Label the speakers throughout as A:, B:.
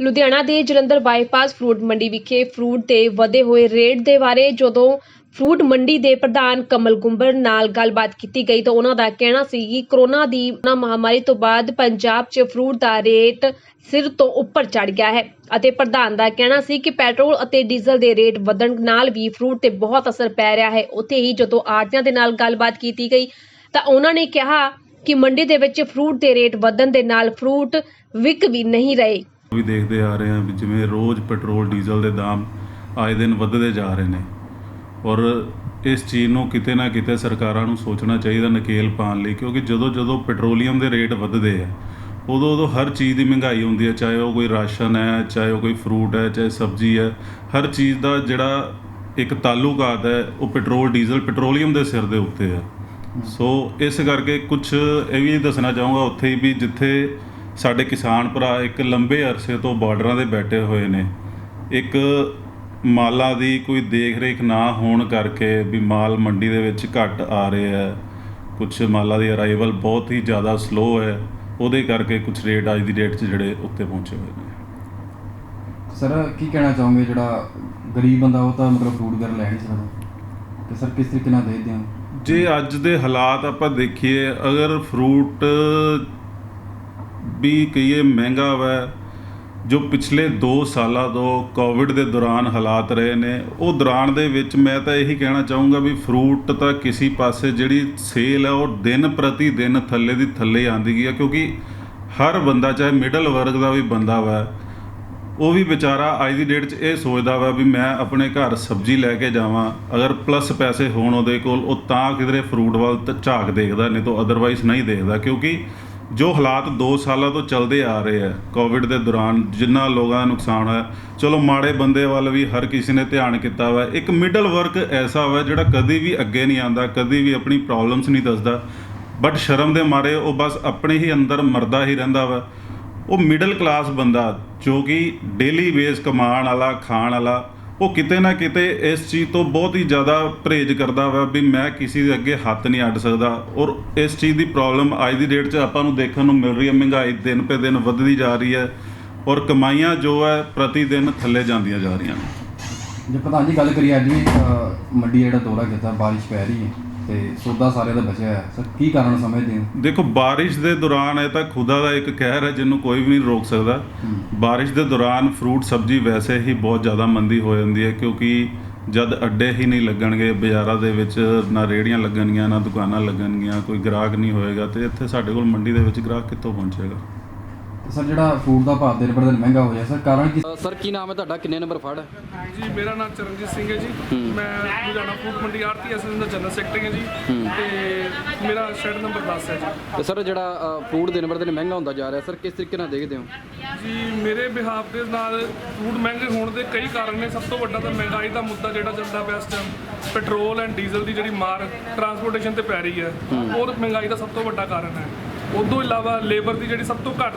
A: ਲੁਧਿਆਣਾ ਦੇ Jalandhar bypass fruit ਮੰਡੀ ਵਿਖੇ ਫਰੂਟ ਦੇ ਵਧੇ ਹੋਏ ਰੇਟ ਦੇ ਬਾਰੇ ਜਦੋਂ ਫਰੂਟ ਮੰਡੀ ਦੇ ਪ੍ਰਧਾਨ ਕਮਲ ਗੁੰਬਰ ਨਾਲ ਗੱਲਬਾਤ ਕੀਤੀ ਗਈ ਤਾਂ ਉਹਨਾਂ ਦਾ ਕਹਿਣਾ ਸੀ ਕਿ ਕਰੋਨਾ ਦੀ ਮਹਾਮਾਰੀ ਤੋਂ ਬਾਅਦ ਪੰਜਾਬ 'ਚ ਫਰੂਟ ਦਾ ਰੇਟ ਸਿਰ ਤੋਂ ਉੱਪਰ ਚੜ ਗਿਆ ਹੈ ਅਤੇ ਪ੍ਰਧਾਨ ਦਾ ਕਹਿਣਾ ਸੀ ਕਿ ਪੈਟਰੋਲ ਅਤੇ ਡੀਜ਼ਲ ਦੇ ਰੇਟ ਵਧਣ ਨਾਲ ਵੀ ਫਰੂਟ ਤੇ ਬਹੁਤ ਅਸਰ ਪੈ ਰਿਹਾ ਹੈ। ਉੱਥੇ ਹੀ ਜਦੋਂ ਆੜਤੀਆਂ ਦੇ ਨਾਲ ਗੱਲਬਾਤ ਕੀਤੀ ਗਈ ਤਾਂ ਉਹਨਾਂ ਨੇ ਕਿਹਾ ਕਿ ਮੰਡੀ ਦੇ ਵਿੱਚ ਫਰੂਟ ਦੇ ਰੇਟ ਵਧਣ ਦੇ ਨਾਲ ਫਰੂਟ ਵਿਕ ਵੀ ਨਹੀਂ ਰਹੇ।
B: ਵੀ ਦੇਖਦੇ ਆ ਰਹੇ ਹਾਂ ਵੀ ਜਿਵੇਂ ਰੋਜ਼ ਪੈਟਰੋਲ ਡੀਜ਼ਲ ਦੇ ਦਾਮ ਆਏ ਦਿਨ ਵੱਧਦੇ ਜਾ ਰਹੇ ਨੇ। ਔਰ ਇਸ ਚੀਜ਼ ਨੂੰ ਕਿਤੇ ਨਾ ਕਿਤੇ ਸਰਕਾਰਾਂ ਨੂੰ ਸੋਚਣਾ ਚਾਹੀਦਾ ਨਕੇਲ ਪਾਉਣ ਲਈ ਕਿਉਂਕਿ ਜਦੋਂ ਜਦੋਂ ਪੈਟਰੋਲੀਅਮ ਦੇ ਰੇਟ ਵੱਧਦੇ ਆ ਉਦੋਂ ਉਦੋਂ ਹਰ ਚੀਜ਼ ਦੀ ਮਹਿੰਗਾਈ ਹੁੰਦੀ ਹੈ ਚਾਹੇ ਉਹ ਕੋਈ ਰਾਸ਼ਨ ਹੈ ਚਾਹੇ ਉਹ ਕੋਈ ਫਰੂਟ ਹੈ ਚਾਹੇ ਸਬਜ਼ੀ ਹੈ ਹਰ ਚੀਜ਼ ਦਾ ਜਿਹੜਾ ਇੱਕ ਤਾਲੁਕਾਤ ਹੈ ਉਹ ਪੈਟਰੋਲ ਡੀਜ਼ਲ ਪੈਟਰੋਲੀਅਮ ਦੇ ਸਿਰ ਦੇ ਉੱਤੇ ਹੈ। ਸੋ ਇਸ ਕਰਕੇ ਕੁਝ ਇਹ ਵੀ ਦੱਸਣਾ ਚਾਹੂੰਗਾ ਉੱਥੇ ਵੀ ਜਿੱਥੇ ਸਾਡੇ ਕਿਸਾਨ ਭਰਾ ਇੱਕ ਲੰਬੇ ਅਰਸੇ ਤੋਂ ਬਾਰਡਰਾਂ ਦੇ ਬੈਠੇ ਹੋਏ ਨੇ। ਇੱਕ ਮਾਲਾਂ ਦੀ ਕੋਈ ਦੇਖ ਰੇਖ ਨਾ ਹੋਣ ਕਰਕੇ ਵੀ ਮਾਲ ਮੰਡੀ ਦੇ ਵਿੱਚ ਘੱਟ ਆ ਰਹੇ ਹੈ। ਕੁਝ ਮਾਲਾਂ ਦੀ ਅਰਾਈਵਲ ਬਹੁਤ ਹੀ ਜ਼ਿਆਦਾ ਸਲੋ ਹੈ। ਉਹਦੇ ਕਰਕੇ ਕੁਝ ਰੇਟ ਅੱਜ ਦੀ ਡੇਟ 'ਚ ਜਿਹੜੇ ਉੱਤੇ ਪਹੁੰਚੇ ਹੋਏ ਨੇ।
C: ਸਰ ਕੀ ਕਹਿਣਾ ਚਾਹੋਗੇ? ਜਿਹੜਾ ਗਰੀਬ ਬੰਦਾ ਉਹ ਤਾਂ ਮਤਲਬ ਫਰੂਟ ਵਗੈਰਾ ਲੈ ਨਹੀਂ ਸਕਦਾ। ਤੇ ਸਰ ਕਿਸ ਤਰੀਕੇ ਨਾਲ ਦੇਖਦੇ ਹੋ?
B: ਜੇ ਅੱਜ ਦੇ ਹਾਲਾਤ ਆਪਾਂ ਦੇਖੀਏ ਅਗਰ ਫਰੂਟ ਵੀ ਕਹੀਏ ਮਹਿੰਗਾ ਵੈ, ਜੋ ਪਿਛਲੇ 2 ਸਾਲਾਂ ਤੋਂ ਕੋਵਿਡ ਦੇ ਦੌਰਾਨ ਹਾਲਾਤ ਰਹੇ ਨੇ, ਉਹ ਦੌਰਾਨ ਦੇ ਵਿੱਚ ਮੈਂ ਤਾਂ ਇਹੀ ਕਹਿਣਾ ਚਾਹੂੰਗਾ ਵੀ ਫਰੂਟ ਤਾਂ ਕਿਸੇ ਪਾਸੇ ਜਿਹੜੀ ਸੇਲ ਹੈ ਉਹ ਦਿਨ ਪ੍ਰਤੀ ਦਿਨ ਥੱਲੇ ਦੀ ਥੱਲੇ ਆਂਦੀ ਗਈ ਹੈ ਕਿਉਂਕਿ ਹਰ ਬੰਦਾ, ਚਾਹੇ ਮਿਡਲ ਵਰਗ ਦਾ ਵੀ ਬੰਦਾ ਵਾ, ਉਹ ਵੀ ਵਿਚਾਰਾ ਅੱਜ ਦੀ ਡੇਟ 'ਚ ਇਹ ਸੋਚਦਾ ਵਾ ਵੀ ਮੈਂ ਆਪਣੇ ਘਰ ਸਬਜ਼ੀ ਲੈ ਕੇ ਜਾਵਾਂ, ਅਗਰ ਪਲੱਸ ਪੈਸੇ ਹੋਣ ਉਹਦੇ ਕੋਲ, ਉਹ ਤਾਂ ਕਿਧਰੇ ਫਰੂਟ ਵੱਲ ਤਾਂ ਝਾਕ ਦੇਖਦਾ, ਨਹੀਂ ਤਾਂ ਅਦਰਵਾਈਜ਼ ਨਹੀਂ ਦੇਖਦਾ, ਕਿਉਂਕਿ ਜੋ ਹਾਲਾਤ 2 ਸਾਲਾਂ ਤੋਂ ਚੱਲਦੇ ਆ ਰਹੇ ਆ ਕੋਵਿਡ ਦੇ ਦੌਰਾਨ, ਜਿੰਨਾ ਲੋਕਾਂ ਦਾ ਨੁਕਸਾਨ ਹੋਇਆ, ਚਲੋ ਮਾੜੇ ਬੰਦੇ ਵੱਲ ਵੀ ਹਰ ਕਿਸੇ ਨੇ ਧਿਆਨ ਕੀਤਾ ਵਾ। ਇੱਕ ਮਿਡਲ ਵਰਕ ਐਸਾ ਵਾ ਜਿਹੜਾ ਕਦੀ ਵੀ ਅੱਗੇ ਨਹੀਂ ਆਂਦਾ ਕਦੀ ਵੀ ਆਪਣੀ ਪ੍ਰੋਬਲਮਸ ਨਹੀਂ ਦੱਸਦਾ। ਬਟ ਸ਼ਰਮ ਦੇ ਮਾਰੇ ਉਹ ਬਸ ਆਪਣੇ ਹੀ ਅੰਦਰ ਮਰਦਾ ਹੀ ਰਹਿੰਦਾ ਵਾ। ਉਹ ਮਿਡਲ ਕਲਾਸ ਬੰਦਾ ਜੋ ਕਿ ਡੇਲੀ ਬੇਸ ਕਮਾਉਣ ਵਾਲਾ, ਖਾਣ ਵਾਲਾ ਉਹ ਕਿਤੇ ਨਾ ਕਿਤੇ ਇਸ ਚੀਜ਼ ਤੋਂ ਬਹੁਤ ਹੀ ਜ਼ਿਆਦਾ ਪਰਹੇਜ਼ ਕਰਦਾ ਵਾ ਵੀ ਮੈਂ ਕਿਸੇ ਦੇ ਅੱਗੇ ਹੱਥ ਨਹੀਂ ਅੱਡ ਸਕਦਾ ਔਰ ਇਸ ਚੀਜ਼ ਦੀ ਪ੍ਰੋਬਲਮ ਅੱਜ ਦੀ ਡੇਟ 'ਚ ਆਪਾਂ ਨੂੰ ਦੇਖਣ ਨੂੰ ਮਿਲ ਰਹੀ ਹੈ, ਮਹਿੰਗਾਈ ਦਿਨ ਪੇ ਦਿਨ ਵੱਧਦੀ ਜਾ ਰਹੀ ਹੈ ਔਰ ਕਮਾਈਆਂ ਜੋ ਹੈ ਪ੍ਰਤੀ ਦਿਨ ਥੱਲੇ ਜਾਂਦੀਆਂ ਜਾ ਰਹੀਆਂ ਨੇ।
C: ਜੇ ਪ੍ਰਧਾਨ ਜੀ ਗੱਲ ਕਰੀਏ ਅੱਜ ਵੀ ਮੰਡੀ ਜਿਹੜਾ ਦੌਰਾ ਕੀਤਾ, ਬਾਰਿਸ਼ ਪੈ ਰਹੀ ਹੈ। ਤੇ ਸੌਦਾ ਸਾਰੇ ਦਾ ਬਚਿਆ ਹੈ ਸਰ ਕੀ ਕਾਰਨ ਸਮਝਦੇ ਹੋ?
B: ਦੇਖੋ ਬਾਰਿਸ਼ ਦੇ ਦੌਰਾਨ ਇਹ ਤਾਂ ਖੁਦਾ ਦਾ ਇੱਕ ਕਹਿਰ ਹੈ ਜਿਹਨੂੰ ਕੋਈ ਵੀ ਨਹੀਂ ਰੋਕ ਸਕਦਾ। ਬਾਰਿਸ਼ ਦੇ ਦੌਰਾਨ ਫਰੂਟ ਸਬਜ਼ੀ ਵੈਸੇ ਹੀ ਬਹੁਤ ਜ਼ਿਆਦਾ ਮੰਦੀ ਹੋ ਜਾਂਦੀ ਹੈ ਕਿਉਂਕਿ ਜਦ ਅੱਡੇ ਹੀ ਨਹੀਂ ਲੱਗਣਗੇ ਬਾਜ਼ਾਰਾਂ ਦੇ ਵਿੱਚ ਨਾ ਰੇੜੀਆਂ ਲੱਗਣਗੀਆਂ ਨਾ ਦੁਕਾਨਾਂ ਲੱਗਣਗੀਆਂ ਕੋਈ ਗ੍ਰਾਹਕ ਨਹੀਂ ਹੋਏਗਾ ਤੇ ਇੱਥੇ ਸਾਡੇ ਕੋਲ ਮੰਡੀ ਦੇ ਵਿੱਚ ਗ੍ਰਾਹਕ ਕਿੱਥੋਂ ਪਹੁੰਚੇਗਾ?
C: ਸਰ ਜਿਹੜਾ ਫਰੂਟ ਦਾ ਭਾਅ ਦਿਨ ਪਰ ਦਿਨ ਮਹਿੰਗਾ ਹੋ ਰਿਹਾ ਸਰ ਕਾਰਨ ਕੀ?
D: ਅ, ਸਰ ਕੀ ਨਾਮ ਹੈ ਤੁਹਾਡਾ? ਕਿੰਨੇ ਨੰਬਰ ਫੜ?
E: ਜੀ ਮੇਰਾ ਨਾਮ ਚਰਨਜੀਤ ਸਿੰਘ ਹੈ ਜੀ। ਮੈਂ ਲੁਧਿਆਣਾ ਫੂਡ ਮੰਡੀ ਆਰਤੀ ਐਸਐਸ ਦਾ ਜਨਰਲ ਸੈਕਟਰੀ ਹਾਂ ਜੀ। ਤੇ ਮੇਰਾ ਸ਼ੈਡ ਨੰਬਰ 10 ਹੈ ਜੀ।
D: ਤੇ ਸਰ ਜਿਹੜਾ ਫੂਡ ਦਿਨ ਬਰ ਦਿਨ ਮਹਿੰਗਾ ਹੁੰਦਾ ਜਾ ਰਿਹਾ ਸਰ ਕਿਸ ਤਰੀਕੇ ਨਾਲ ਦੇਖਦੇ ਹੋ?
E: ਜੀ ਮੇਰੇ ਬਿਹਾਫ ਦੇ ਨਾਲ ਫੂਡ ਮਹਿੰਗੇ ਹੋਣ ਦੇ ਕਈ ਕਾਰਨ ਨੇ। ਸਭ ਤੋਂ ਵੱਡਾ ਤਾਂ ਮਹਿੰਗਾਈ ਦਾ ਮੁੱਦਾ ਜਿਹੜਾ ਚੱਲਦਾ ਪਿਆ ਇਸ ਟਾਈਮ ਪੈਟਰੋਲ ਐਂਡ ਡੀਜ਼ਲ ਦੀ ਜਿਹੜੀ ਮਾਰ ਟਰਾਂਸਪੋਰਟੇਸ਼ਨ ਤੇ ਪੈ ਰਹੀ ਹੈ। ਉਹ ਮਹਿੰਗਾਈ ਦਾ ਸਭ ਤੋਂ ਵੱਡਾ ਕਾਰਨ ਹੈ। ਉਸ ਤੋਂ ਇਲਾਵਾ ਲੇਬਰ ਦੀ ਜਿਹੜੀ ਸਭ ਤੋਂ ਘੱਟ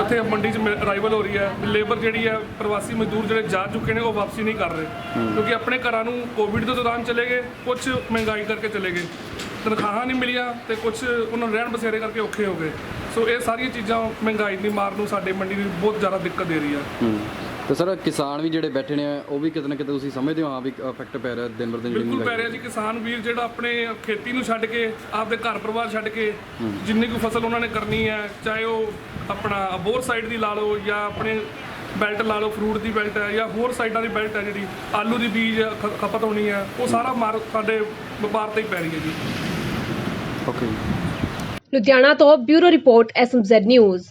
E: ਉੱਥੇ ਮੰਡੀ 'ਚ ਅਰਾਈਵਲ ਹੋ ਰਹੀ ਹੈ। ਲੇਬਰ ਜਿਹੜੀ ਹੈ ਪ੍ਰਵਾਸੀ ਮਜ਼ਦੂਰ ਜਿਹੜੇ ਜਾ ਚੁੱਕੇ ਨੇ ਉਹ ਵਾਪਸੀ ਨਹੀਂ ਕਰ ਰਹੇ। ਕਿਉਂਕਿ ਆਪਣੇ ਘਰਾਂ ਨੂੰ ਕੋਵਿਡ ਦੇ ਦੌਰਾਨ ਚਲੇ ਗਏ ਕੁਝ ਮਹਿੰਗਾਈ ਕਰਕੇ ਚਲੇ ਗਏ। ਤਨਖਾਹਾਂ ਨਹੀਂ ਮਿਲੀਆਂ ਤੇ ਕੁਝ ਉਹਨਾਂ ਨੂੰ ਰਹਿਣ ਬਸੇਰੇ ਕਰਕੇ ਔਖੇ ਹੋ ਗਏ। ਸੋ ਇਹ ਸਾਰੀਆਂ ਚੀਜ਼ਾਂ ਮਹਿੰਗਾਈ ਦੀ ਮਾਰ ਨੂੰ ਸਾਡੇ ਮੰਡੀ ਨੂੰ ਬਹੁਤ ਜ਼ਿਆਦਾ ਦਿੱਕਤ ਦੇ ਰਹੀ ਹੈ।
D: ਤੇ ਸਰ ਕਿਸਾਨ ਵੀ ਜਿਹੜੇ ਬੈਠੇ ਨੇ ਉਹ ਵੀ ਕਿਤੇ ਨਾ ਕਿਤੇ ਤੁਸੀਂ ਸਮਝਦੇ ਹੋ ਹਾਂ ਵੀ ਇਫੈਕਟ ਪੈ ਰਿਹਾ ਦਿਨ ਬਰ ਦਿਨ ਜਿਹੜੀ
E: ਬਿਲਕੁਲ ਪੈ ਰਿਹਾ ਜੀ। ਕਿਸਾਨ ਵੀਰ ਜਿਹੜਾ ਆਪਣੇ ਖੇਤੀ ਨੂੰ ਛੱਡ ਕੇ ਆਪਦੇ ਘਰ ਪਰਿਵਾਰ ਛੱਡ ਕੇ ਜਿੰਨੀ ਕੁ ਫਸਲ ਉਹਨਾਂ ਨੇ ਕਰਨੀ ਹੈ ਚਾਹੇ ਉਹ ਆਪਣਾ ਅਬੋਰ ਸਾਈਡ ਦੀ ਲਾ ਲਓ ਜਾਂ ਆਪਣੇ ਬੈਲਟ ਲਾ ਲਓ ਫਰੂਟ ਦੀ ਬੈਲਟ ਹੈ ਜਾਂ ਹੋਰ ਸਾਈਡਾਂ ਦੀ ਬੈਲਟ ਹੈ ਜਿਹੜੀ ਆਲੂ ਦੀ ਬੀਜ ਖਪਤ ਹੋਣੀ ਹੈ ਉਹ ਸਾਰਾ ਮਾਰ ਸਾਡੇ ਵਪਾਰ ਤੇ ਹੀ ਪੈ ਰਹੀ ਹੈ ਜੀ।
D: ਓਕੇ
A: ਲੁਧਿਆਣਾ ਤੋਂ ਬਿਊਰੋ ਰਿਪੋਰਟ ਐਸਐਮਜ਼ੈਡ ਨਿਊਜ਼